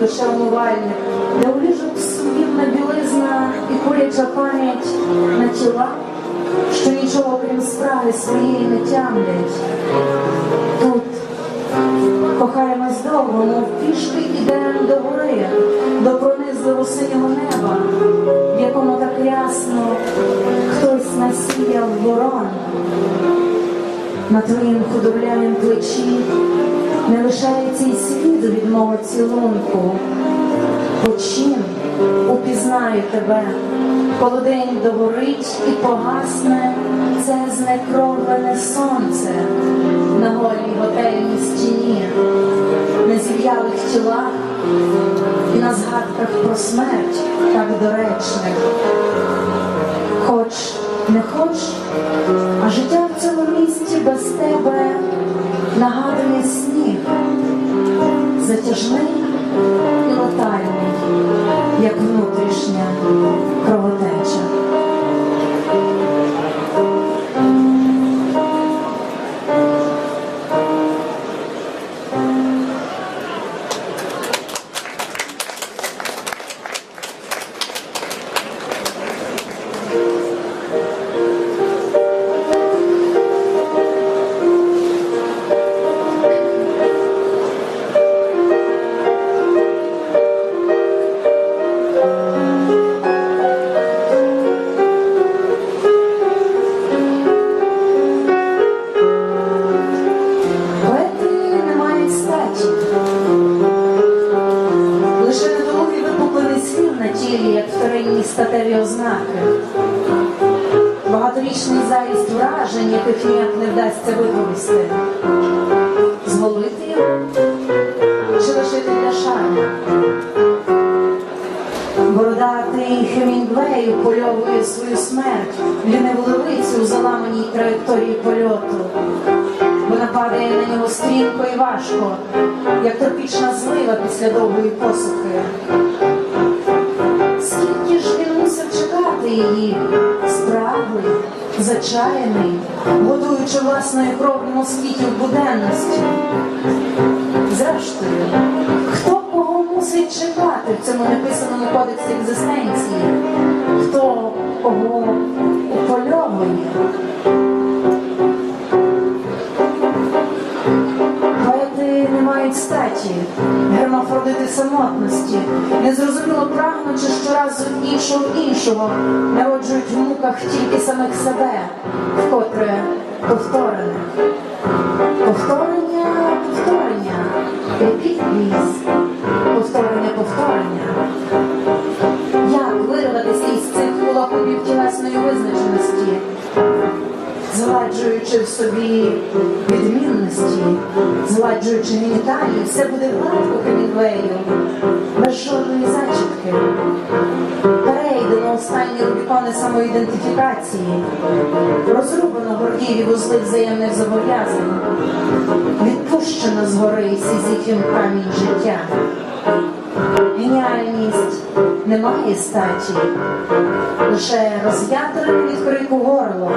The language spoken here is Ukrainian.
лише умивальник, де у ліжок сумнівна білизна і куряча пам'ять на тіла, що нічого крім справи своєї не тямлять. Тут кохаємось довго, мов пішки ідемо до гори, до пронизливо синього неба, в якому так ясно хтось насіяв ворон. На твоїм худорлянім плечі не лишається й сліду від мого цілунку. Почим упізнаю тебе, коли день догорить і погасне це знекровлене сонце на голій готельній стіні, на зів'ялих тілах і на згадках про смерть так доречних. Хоч не хоч, а життя в цьому місті без тебе нагадує сніг, затяжний і летальний, як внутрішня кровотеча. Вторинні статеві ознаки. Багаторічний заїзд вражень, яких ніяк не вдасться виповісти. Зголити його чи лишити для шару. Бородатий Хемінгвей польовує свою смерть ліниву левицю у заламаній траєкторії польоту. Вона падає на нього стрімко і важко, як тропічна злива після довгої посухи. Її, спраглий, зачаяний, годуючи власною кров'ю москітів буденності. Зрештою, хто кого мусить чекати в цьому неписаному кодексі екзистенції? Хто кого упольовує? Статі, гермафродити самотності, незрозуміло прагнучи щоразу іншого іншого, народжують в муках тільки самих себе, вкотре повторене. Повторення, повторення, repeat please. повторення, повторення. Як вирватися із цих кулаків тілесної визначеності? згладжуючи в собі відмінності, згладжуючи геніталії, все буде гладко Хемінгвею, без жодної зачіпки. Перейдено останні рубікони самоідентифікації, розрубано гордіві вузли взаємних зобов'язань, відпущено згори сізіфім камінь життя. Геніальність не має статі, лише роз'яторене від крику горло,